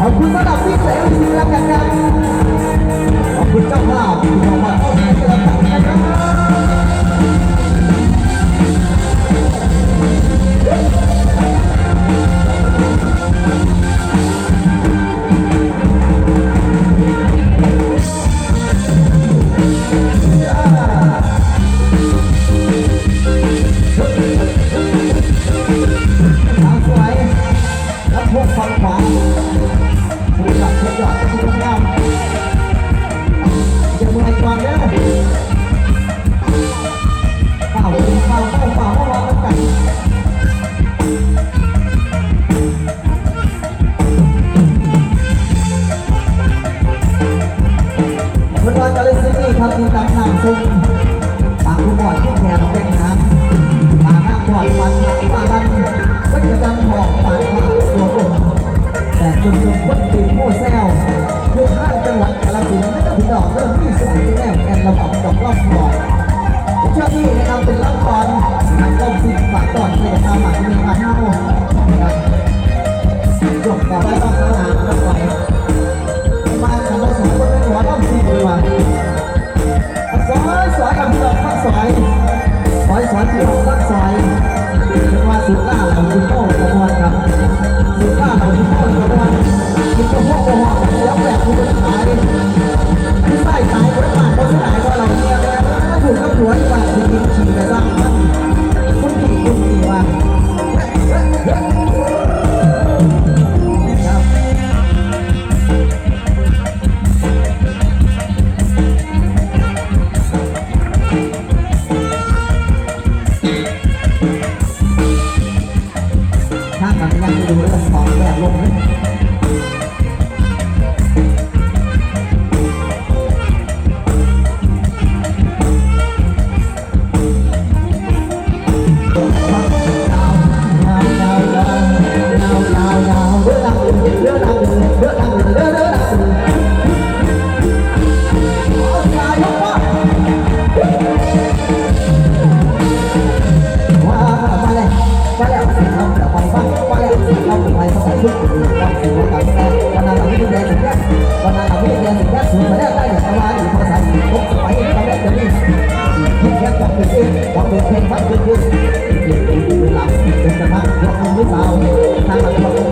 ขอบคุณสำหรับพี่เสรีและกันครับขอบคุณเจ้าภาพที่เข้ามาเข้าใจ จากที่ทาเมื่ยก่าเป่าเป่าเป่าเป่าเกันวันวันจะล่ซิตี้ครับมีตามนางซุ้มตามผู้บอดผู้แข่งเป็นน้ำตามนักบอดมัน เพื่อนข้ายสอยสอยที่ห้องข้างสอยเรียกว่าสุดล่าเหล่าคุณโต้กระมวลครับสุดล่าเหล่าคุณโต้กระมวลคุณกระมวลกระมวลแล้วแบบคุณเป็นขายที่ใส่ตายคนผ่านคนสายว่าเราเนี่ยถูกกับหวที่ว่าคือกินขี่ไปสร้างมันคนขี่คนขี่ว่า ความเป็นเพลงพัดขึ้นขึ้นหลับเป็นสภาพยกมือหรือเปล่าทางหลังยกมือห